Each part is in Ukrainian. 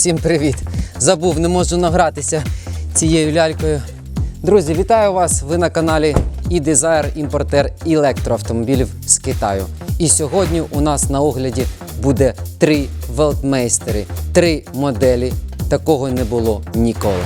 всім привіт! Забув, не можу награтися цією лялькою. Друзі, вітаю вас! Ви на каналі e-Desire, імпортер електроавтомобілів з Китаю. І сьогодні у нас на огляді буде три велтмейстери, три моделі. Такого не було ніколи.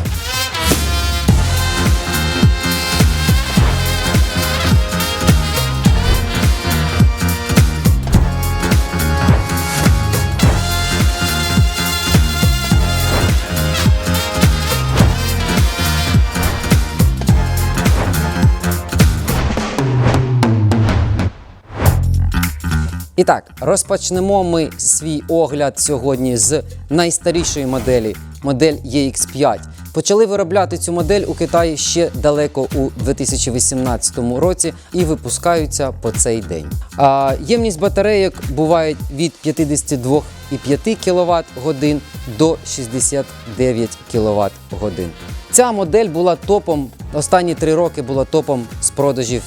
І так, розпочнемо ми свій огляд сьогодні з найстарішої моделі, модель EX5. Почали виробляти цю модель у Китаї ще далеко у 2018 році і випускаються по цей день. А, ємність батарейок буває від 52,5 кВт годин до 69 кВт годин. Ця модель була топом, останні три роки була топом з продажів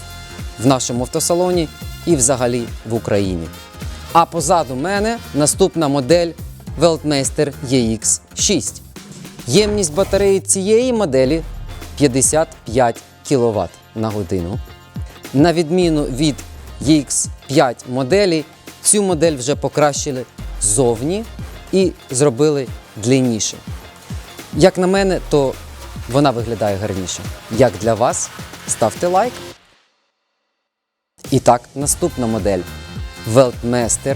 в нашому автосалоні і взагалі в Україні. А позаду мене наступна модель Weltmeister EX6. Ємність батареї цієї моделі 55 кВт на годину. На відміну від EX5 моделі, цю модель вже покращили ззовні і зробили длинніше. Як на мене, то вона виглядає гарніше. Як для вас, ставте лайк. І так, наступна модель Weltmeister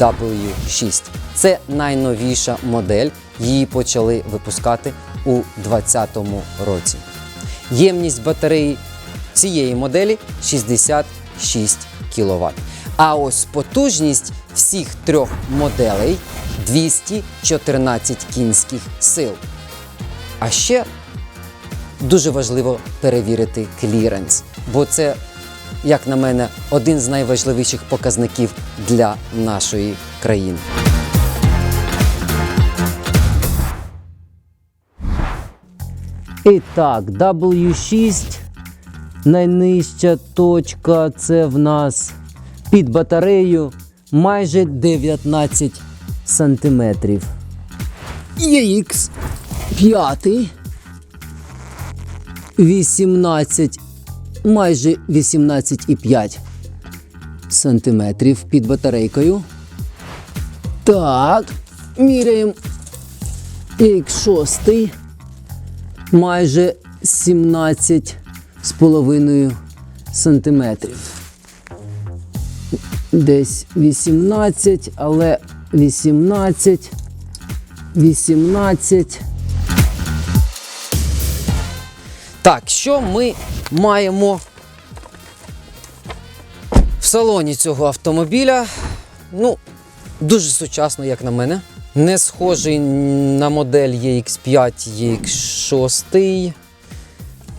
W6. Це найновіша модель. Її почали випускати у 2020 році. Ємність батареї цієї моделі 66 кВт. А ось потужність всіх трьох моделей 214 кінських сил. А ще дуже важливо перевірити кліренс, бо це, як на мене, один з найважливіших показників для нашої країни. І так, W6. Найнижча точка це в нас під батареєю майже 19 сантиметрів. EX 5 18, майже 18,5 сантиметрів під батарейкою. Так, міряємо X6, майже 17 з половиною сантиметрів. Десь 18, але 18, 18. Так, що ми маємо в салоні цього автомобіля? Ну, дуже сучасно, як на мене. Не схожий на модель EX5, EX6.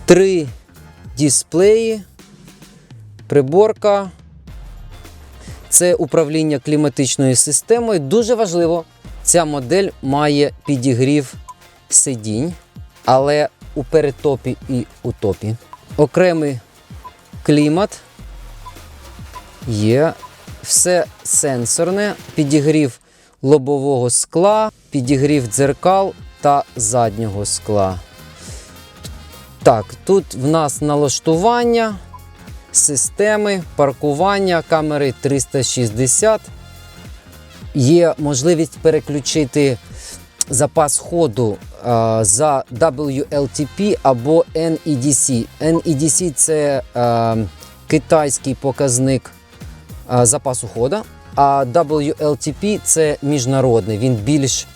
Три дисплеї, приборка. Це управління кліматичною системою. Дуже важливо, ця модель має підігрів сидінь, але у перетопі і у топі. Окремий клімат є. Все сенсорне, підігрів лобового скла, підігрів дзеркал та заднього скла. Так, тут в нас налаштування системи, паркування, камери 360. Є можливість переключити запас ходу за WLTP або NEDC. NEDC це китайський показник запасу хода, а WLTP це міжнародний. Він більш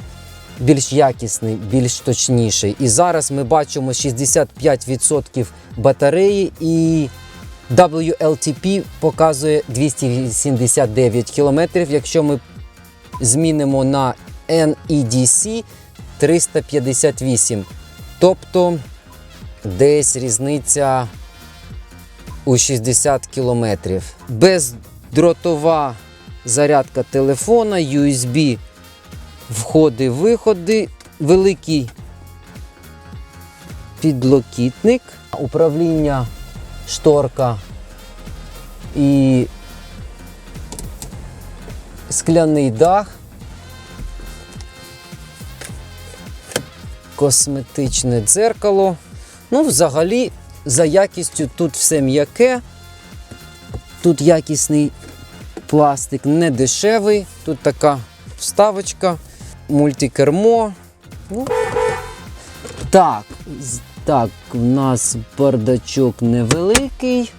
більш якісний, більш точніший. І зараз ми бачимо 65% батареї і WLTP показує 289 км. Якщо ми змінимо на NEDC 358. Тобто десь різниця у 60 км. Бездротова зарядка телефона, USB входи, виходи, великий підлокітник, управління шторка і скляний дах. Косметичне дзеркало. Ну, взагалі, за якістю тут все м'яке. Тут якісний пластик не дешевий. Тут така вставочка, мультикермо. Ну, так, так, у нас бардачок невеликий,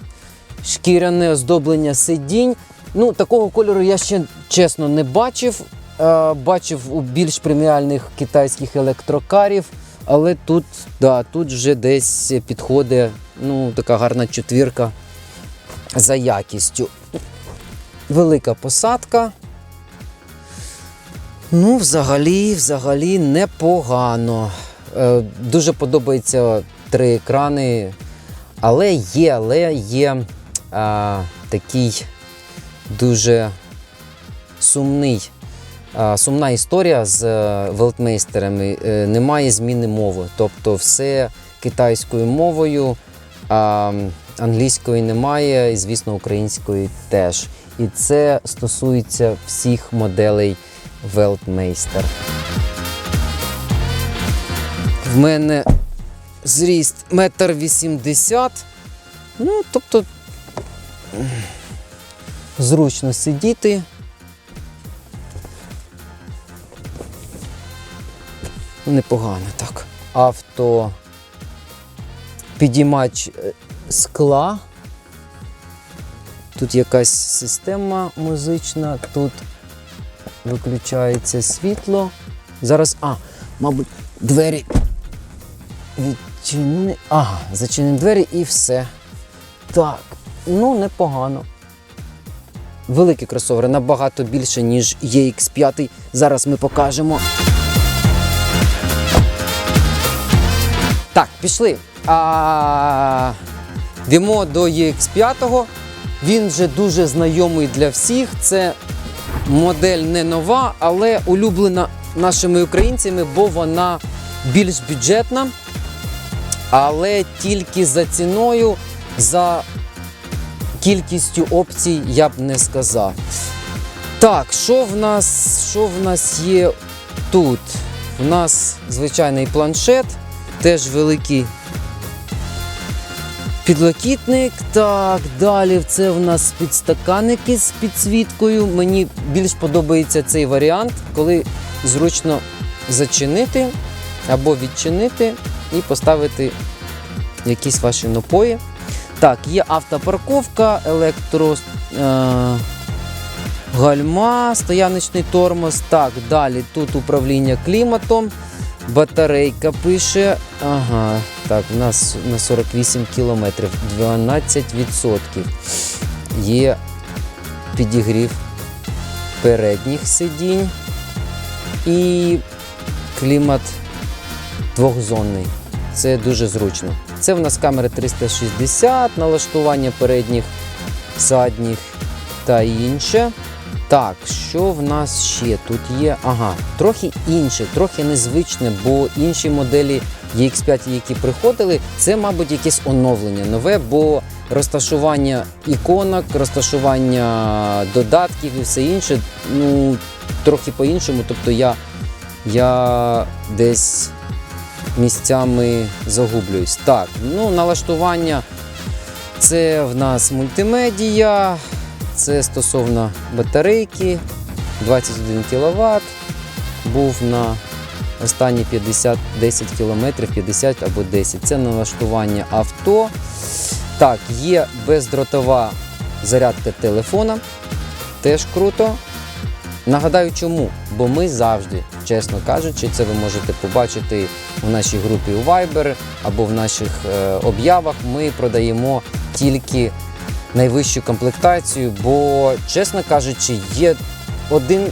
шкіряне оздоблення сидінь. Ну, такого кольору я ще чесно не бачив. Е, бачив у більш преміальних китайських електрокарів, але тут, да, тут вже десь підходить ну, така гарна четвірка за якістю. Велика посадка. Ну, взагалі, взагалі непогано. Е, дуже подобаються три екрани, але є, але є е, такий дуже сумний, сумна історія з е, велтмейстерами. Е, немає зміни мови. Тобто все китайською мовою, а англійської немає, і, звісно, української теж. І це стосується всіх моделей Велтмейстер. В мене зріст метр вісімдесят. Ну, тобто м, зручно сидіти. Непогано так. Авто підіймач е, скла. Тут якась система музична, тут виключається світло. Зараз, а, мабуть, двері відчини. Ага, зачинимо двері і все. Так, ну непогано. Великі кросовери, набагато більше, ніж EX5. Зараз ми покажемо. Так, пішли. А, йдемо до EX5. Він вже дуже знайомий для всіх. Це модель не нова, але улюблена нашими українцями, бо вона більш бюджетна, але тільки за ціною, за кількістю опцій я б не сказав. Так, що в нас, що в нас є тут? У нас звичайний планшет, теж великий підлокітник. Так, далі це в нас підстаканники з підсвіткою. Мені більш подобається цей варіант, коли зручно зачинити або відчинити і поставити якісь ваші напої. Так, є автопарковка, електро. Е- Гальма, стояночний тормоз. Так, далі тут управління кліматом. Батарейка пише. Ага, так, у нас на 48 кілометрів, 12%. Є підігрів передніх сидінь і клімат двохзонний. Це дуже зручно. Це в нас камера 360, налаштування передніх, задніх та інше. Так, що в нас ще тут є? Ага, трохи інше, трохи незвичне, бо інші моделі EX5, які приходили, це, мабуть, якесь оновлення нове, бо розташування іконок, розташування додатків і все інше, ну, трохи по-іншому. Тобто я, я десь місцями загублююсь. Так, ну, налаштування це в нас мультимедія. Це стосовно батарейки 21 кВт. Був на останні 50 10 км, 50 або 10. Це налаштування авто. Так, є бездротова зарядка телефона. Теж круто. Нагадаю, чому? Бо ми завжди, чесно кажучи, це ви можете побачити в нашій групі у Viber або в наших е, об'явах. Ми продаємо тільки найвищу комплектацію, бо, чесно кажучи, є один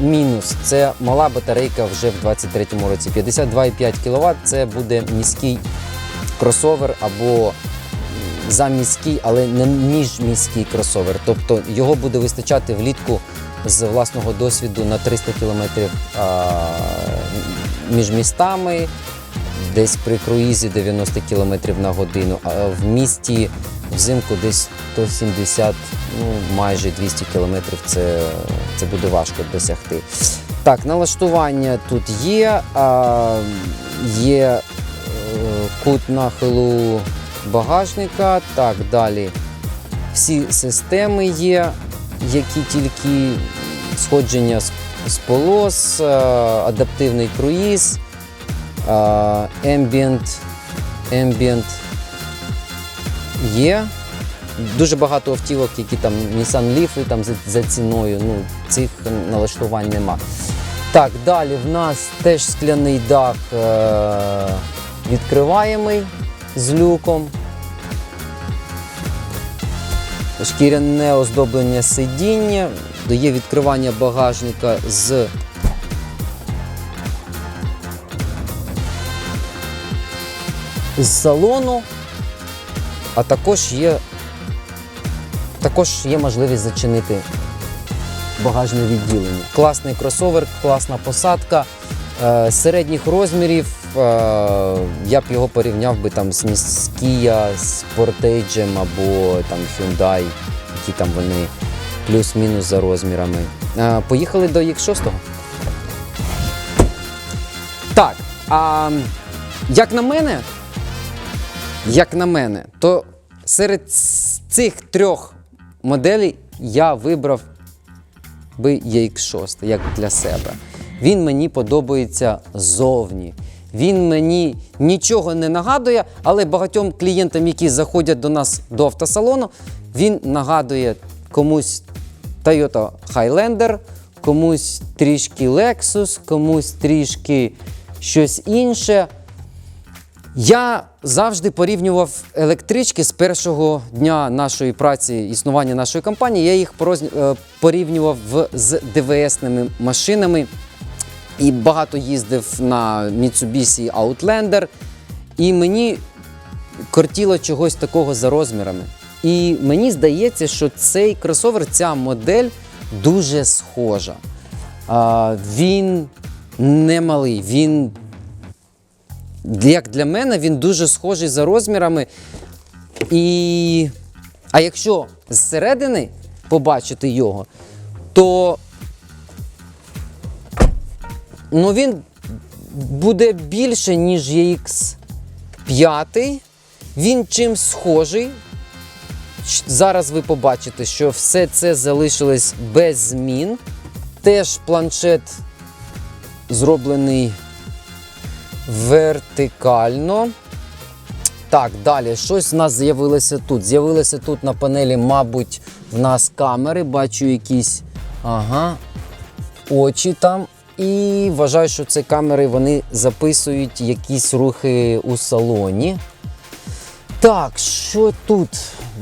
мінус це мала батарейка вже в 23-му році. 52,5 кВт це буде міський кросовер або заміський, але не міжміський кросовер. Тобто його буде вистачати влітку з власного досвіду на 300 км між містами, десь при круїзі 90 км на годину, а в місті взимку десь 170, ну майже 200 км це, це буде важко досягти. Так, налаштування тут є. А, є е, кут нахилу багажника. Так, далі. Всі системи є, які тільки сходження з, з полос, е, адаптивний круїз, е, ambient, ambient є. Дуже багато автівок, які там Nissan Leaf там за, за ціною. Ну, цих налаштувань нема. Так, далі в нас теж скляний дах е- відкриваємий з люком. Шкіряне оздоблення сидіння, є відкривання багажника з з салону, а також є, також є можливість зачинити багажне відділення. Класний кросовер, класна посадка. Е, середніх розмірів е, я б його порівняв би там з Nis- Kia, з Sportage або там Hyundai, які там вони плюс-мінус за розмірами. Е, поїхали до X6. Так, а як на мене, як на мене, то серед цих трьох моделей я вибрав би EX6 як для себе. Він мені подобається зовні. Він мені нічого не нагадує, але багатьом клієнтам, які заходять до нас до автосалону, він нагадує комусь Toyota Highlander, комусь трішки Lexus, комусь трішки щось інше. Я завжди порівнював електрички з першого дня нашої праці, існування нашої компанії. Я їх е, порівнював з ДВСними машинами і багато їздив на Mitsubishi Outlander. І мені кортіло чогось такого за розмірами. І мені здається, що цей кросовер, ця модель дуже схожа. Він не малий, він як для мене, він дуже схожий за розмірами. І... А якщо зсередини побачити його, то ну, він буде більше, ніж EX5. Він чим схожий. Зараз ви побачите, що все це залишилось без змін. Теж планшет зроблений вертикально. Так, далі, щось в нас з'явилося тут. З'явилося тут на панелі, мабуть, в нас камери. Бачу якісь ага, очі там. І вважаю, що це камери вони записують якісь рухи у салоні. Так, що тут?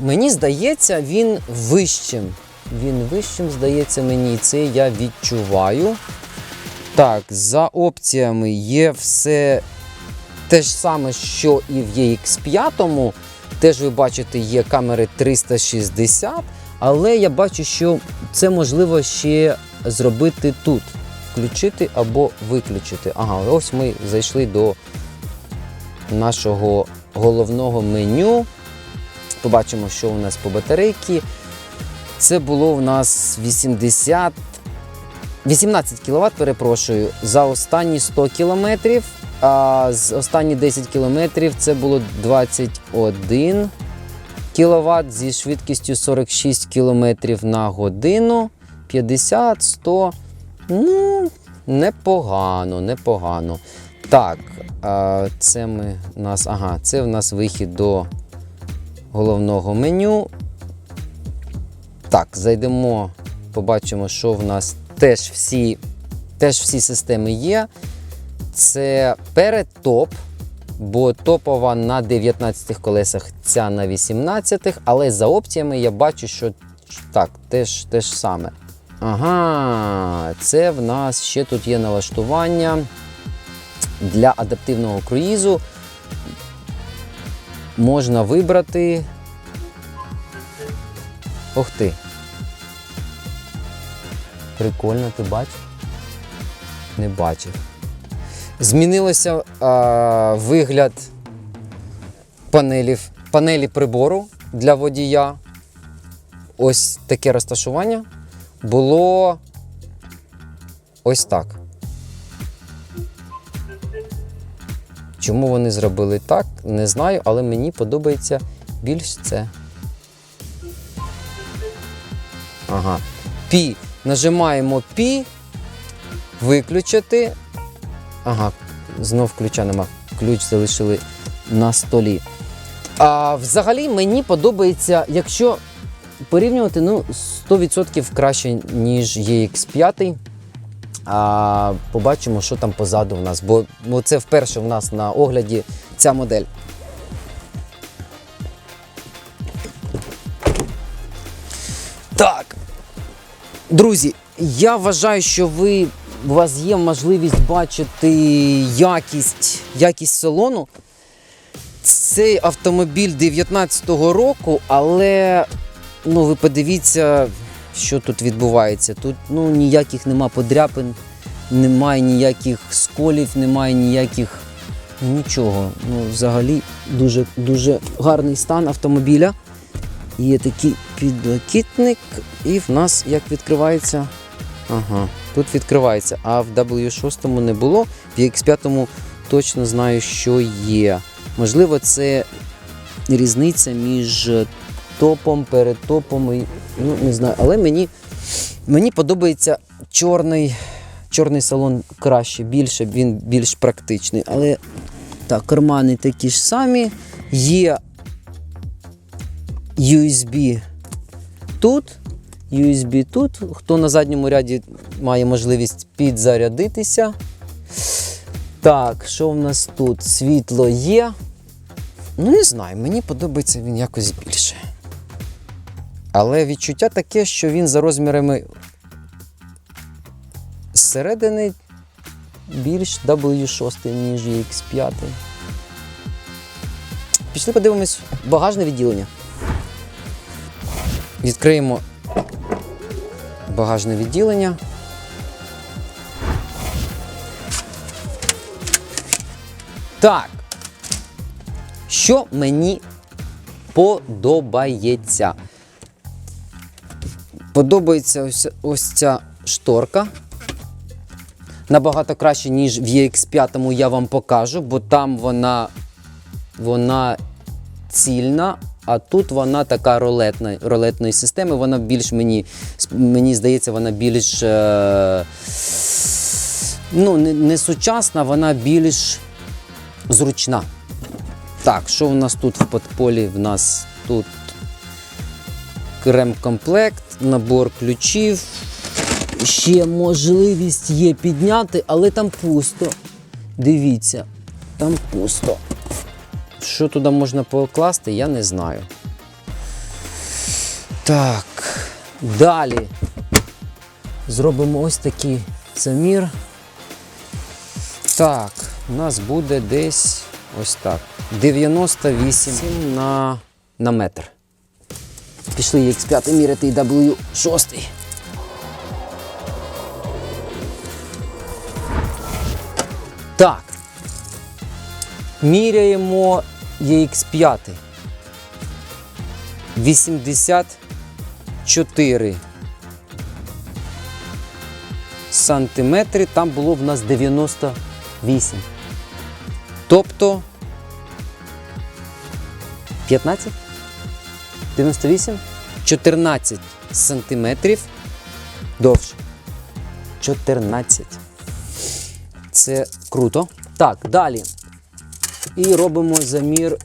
Мені здається, він вищим. Він вищим, здається мені, це я відчуваю. Так, за опціями є все те ж саме, що і в EX5. Теж ви бачите, є камери 360, але я бачу, що це можливо ще зробити тут. Включити або виключити. Ага, ось ми зайшли до нашого головного меню. Побачимо, що у нас по батарейці. Це було у нас 80 18 кВт, перепрошую, за останні 100 км, а з останні 10 км це було 21 кВт зі швидкістю 46 км на годину. 50, 100. Ну, непогано, непогано. Так, це ми нас. Ага, це в нас вихід до головного меню. Так, зайдемо, побачимо, що в нас теж всі, теж всі системи є. Це передтоп, бо топова на 19 колесах, ця на 18, але за опціями я бачу, що так, теж те ж саме. Ага, це в нас ще тут є налаштування для адаптивного круїзу. Можна вибрати. Ух ти. Прикольно, ти бачив? Не бачив. Змінилося а, вигляд панелів, панелі прибору для водія. Ось таке розташування було ось так. Чому вони зробили так, не знаю, але мені подобається більш це. Ага. Пі. Нажимаємо Пі, виключити. Ага, знов ключа нема. Ключ залишили на столі. А взагалі мені подобається, якщо порівнювати, ну, 100% краще, ніж EX5. А побачимо, що там позаду в нас. Бо, це вперше в нас на огляді ця модель. Так. Друзі, я вважаю, що ви у вас є можливість бачити якість, якість салону. Цей автомобіль 19-го року, але ну, ви подивіться, що тут відбувається. Тут ну, ніяких нема подряпин, немає ніяких сколів, немає ніяких нічого. Ну, взагалі дуже, дуже гарний стан автомобіля. Є такий підлокітник, і в нас як відкривається. Ага, тут відкривається. А в W6 не було, в X5 точно знаю, що є. Можливо, це різниця між топом, перед топом. І, ну, не знаю. Але мені, мені подобається чорний, чорний салон краще, більше, він більш практичний. Але так, кармани такі ж самі. Є USB тут, USB тут. Хто на задньому ряді має можливість підзарядитися. Так, що в нас тут? Світло є. Ну, не знаю, мені подобається він якось більше. Але відчуття таке, що він за розмірами зсередини більш W6, ніж X5. Пішли подивимось багажне відділення. Відкриємо багажне відділення. Так. Що мені подобається? Подобається ось, ось ця шторка. Набагато краще, ніж в EX5 я вам покажу, бо там вона, вона цільна, а тут вона така рулетна, рулетної системи. Вона більш мені, мені здається, вона більш е, ну, не, не сучасна, вона більш зручна. Так, що в нас тут в подполі? В нас тут крем-комплект, набор ключів. Ще можливість є підняти, але там пусто. Дивіться, там пусто. Що туди можна покласти, я не знаю. Так, далі зробимо ось такий замір. Так, у нас буде десь ось так. 98 на, на метр. Пішли X5 міряти і W6. Так. Міряємо EX5. 84 сантиметри. Там було в нас 98. Тобто 15? 98? 14 сантиметрів довше. 14. Це круто. Так, далі. І робимо замір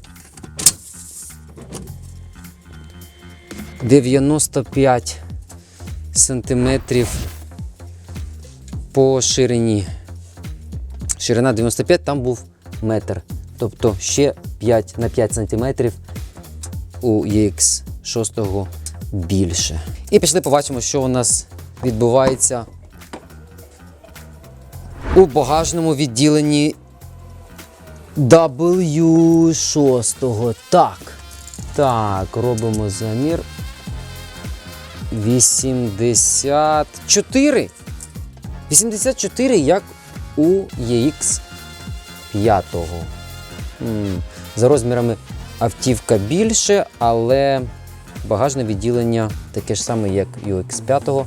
95 сантиметрів по ширині. Ширина 95, там був метр. Тобто ще 5 на 5 сантиметрів у EX6 більше. І пішли побачимо, що у нас відбувається у багажному відділенні W6. Так. Так, робимо замір. 84. 84, як у EX 5. За розмірами автівка більше, але багажне відділення таке ж саме, як у X5,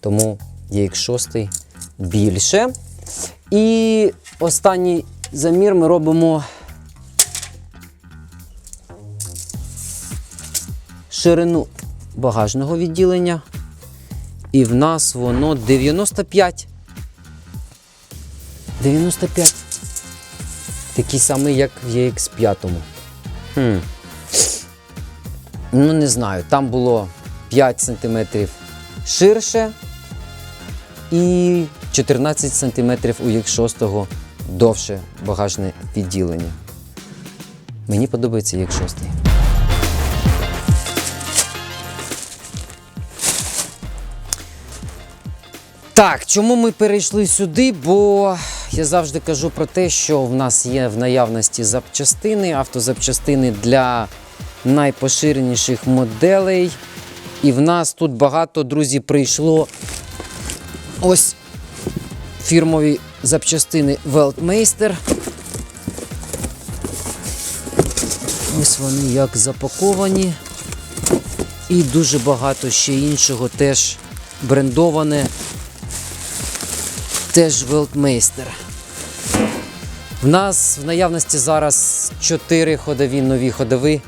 тому EX6 більше. І останній Замір ми робимо ширину багажного відділення. І в нас воно 95. 95. Такий самий, як в EX5. Хм. Ну, не знаю, там було 5 см ширше і 14 см у EX6 довше багажне відділення. Мені подобається EX6. Так, чому ми перейшли сюди? Бо я завжди кажу про те, що в нас є в наявності запчастини, автозапчастини для найпоширеніших моделей. І в нас тут багато, друзі, прийшло ось фірмові запчастини Weltmeister. Ось вони як запаковані. І дуже багато ще іншого теж брендоване. Теж Weltmeister. В нас в наявності зараз 4 ходові нові ходові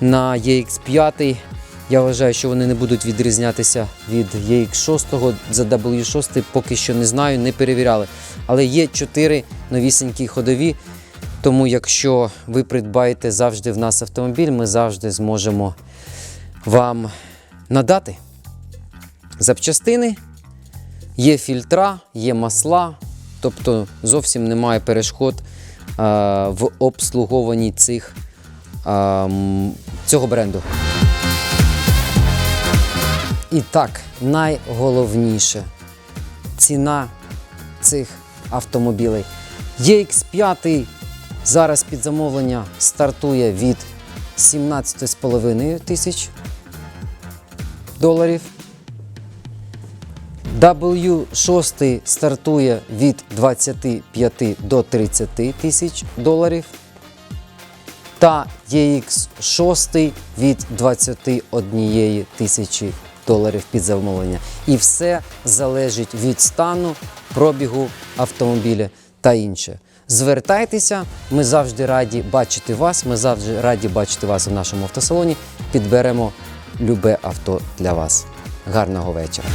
на EX5. Я вважаю, що вони не будуть відрізнятися від EX6. За W6 поки що не знаю, не перевіряли. Але є 4 новісенькі ходові. Тому, якщо ви придбаєте завжди в нас автомобіль, ми завжди зможемо вам надати запчастини. Є фільтра, є масла, тобто зовсім немає перешкод в обслуговуванні цих, цього бренду. І так, найголовніше ціна цих автомобілей. EX5 зараз під замовлення стартує від 17,5 тисяч доларів. W6 стартує від 25 до 30 тисяч доларів. Та EX6 від 21 тисячі доларів під замовлення. І все залежить від стану, пробігу автомобіля та інше. Звертайтеся, ми завжди раді бачити вас. Ми завжди раді бачити вас у нашому автосалоні. Підберемо любе авто для вас. Гарного вечора.